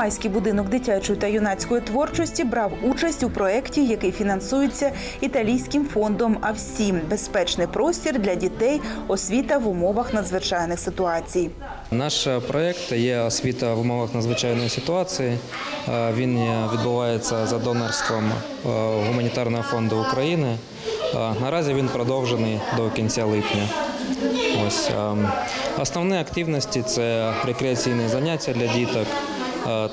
Первомайський будинок дитячої та юнацької творчості брав участь у проєкті, який фінансується італійським фондом АВСІМ безпечний простір для дітей, освіта в умовах надзвичайних ситуацій. Наш проєкт є освіта в умовах надзвичайної ситуації. Е, Він відбувається за донорством е, гуманітарного фонду України. Е, Наразі він продовжений до кінця липня. Ось ем, основні активності це рекреаційні заняття для діток, е,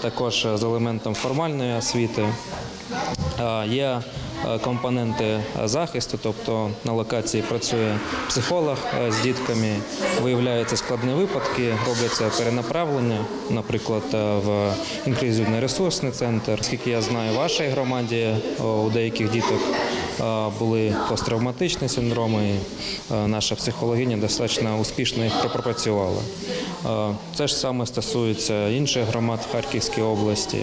також з елементом формальної освіти. Е, Є е, компоненти захисту, тобто на локації працює психолог е, з дітками, виявляються складні випадки, робляться перенаправлення, наприклад, е, в інклюзивний ресурсний центр. Скільки я знаю, в вашій громаді е, у деяких діток е, були посттравматичні синдроми. і, е, Наша психологиня достатньо успішно їх пропрацювала. Е, Це ж саме стосується інших громад в Харківській області.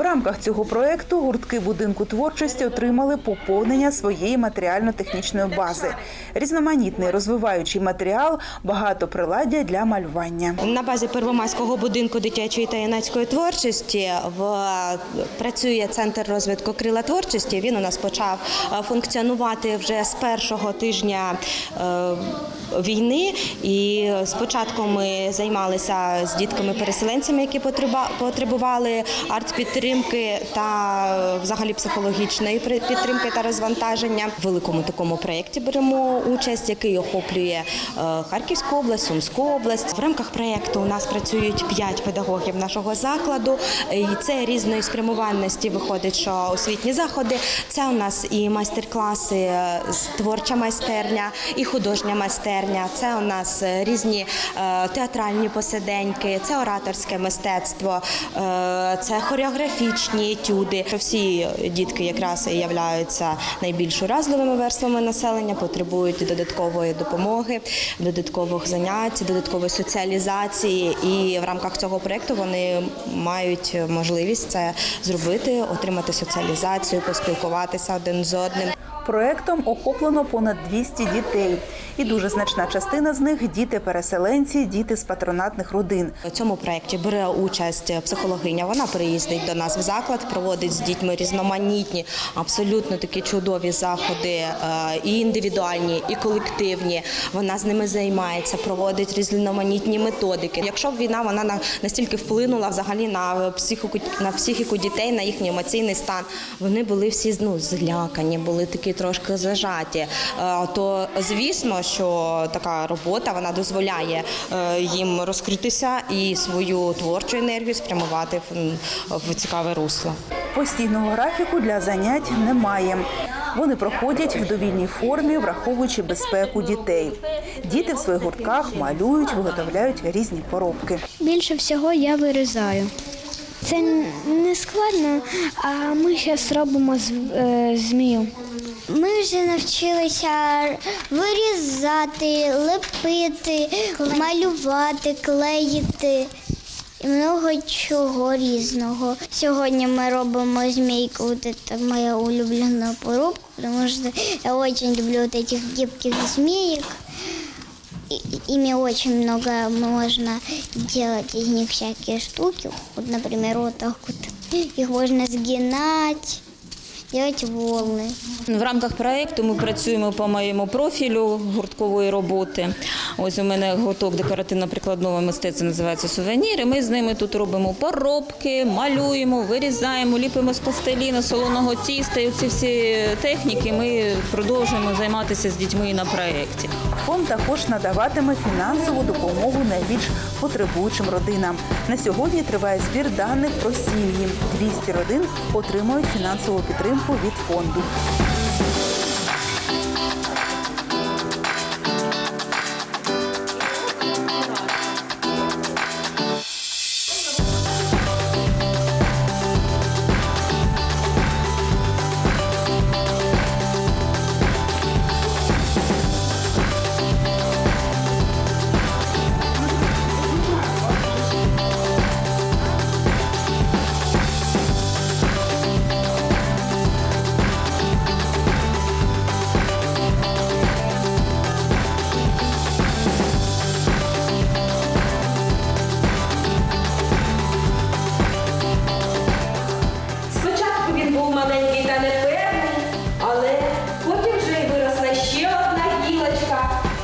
В рамках цього проекту гуртки будинку творчості отримали поповнення своєї матеріально-технічної бази, різноманітний розвиваючий матеріал, багато приладдя для малювання. На базі Первомайського будинку дитячої та юнацької творчості в працює центр розвитку крила творчості. Він у нас почав е, функціонувати вже з першого тижня е, війни. І спочатку ми займалися з дітками-переселенцями, які потребували арт-підтримки та е, взагалі психологічної підтримки та розвантаження. В великому такому проєкті беремо участь, який охоплює е, Харківську область, Сумську область. В рамках проєкту у нас працюють п'ять педагогів нашого закладу. І це різної спрямованості виходить, що освітні заходи. Це у нас і майстер-класи, е, творча майстерня, і художня майстерня. Це у нас різні театральні посиденьки, це ораторське мистецтво, це хореографічні етюди. Всі дітки якраз і являються найбільш уразливими верствами населення, потребують додаткової допомоги, додаткових занять, додаткової соціалізації. І в рамках цього проєкту вони мають можливість це зробити, отримати соціалізацію, поспілкуватися один з одним. Проектом охоплено понад 200 дітей, і дуже значна частина з них діти-переселенці, діти з патронатних родин. У цьому проєкті бере участь психологиня. Вона приїздить до нас в заклад, проводить з дітьми різноманітні, абсолютно такі чудові заходи, е, і індивідуальні, і колективні. Вона з ними займається, проводить різноманітні методики. Якщо б війна вона настільки вплинула взагалі на психіку, на психіку дітей, на їхній емоційний стан, вони були всі ну, злякані, були такі трошки зажаті. Е, То звісно, що така робота вона дозволяє е, їм розкритися і свою творчу енергію спрямувати в, цікаве русло. Постійного графіку для занять немає. Вони проходять в довільній формі, враховуючи безпеку дітей. Діти в своїх гуртках малюють, виготовляють різні поробки. Більше всього я вирізаю. Це не складно, а ми зараз робимо з- е, змію. Ми вже навчилися вирізати, лепити, малювати, клеїти і много чого різного. Сьогодні ми робимо змійку, это моя улюблена поробка, тому що я очень люблю вот этих гибких. И- Ими очень много можно делать из них всякие штуки. Вот, например, вот так вот. Их можно сгинать, делать волны. В рамках проєкту ми працюємо по моєму профілю гурткової роботи. Ось у мене гурток декоративно-прикладного мистецтва називається сувеніри. Ми з ними тут робимо поробки, малюємо, вирізаємо, ліпимо з пластиліна, солоного тіста. І ці всі техніки ми продовжуємо займатися з дітьми і на проєкті. Фонд також надаватиме фінансову допомогу найбільш потребуючим родинам. На сьогодні триває збір даних про сім'ї. 200 родин отримують фінансову підтримку від фонду.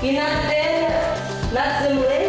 І над над землею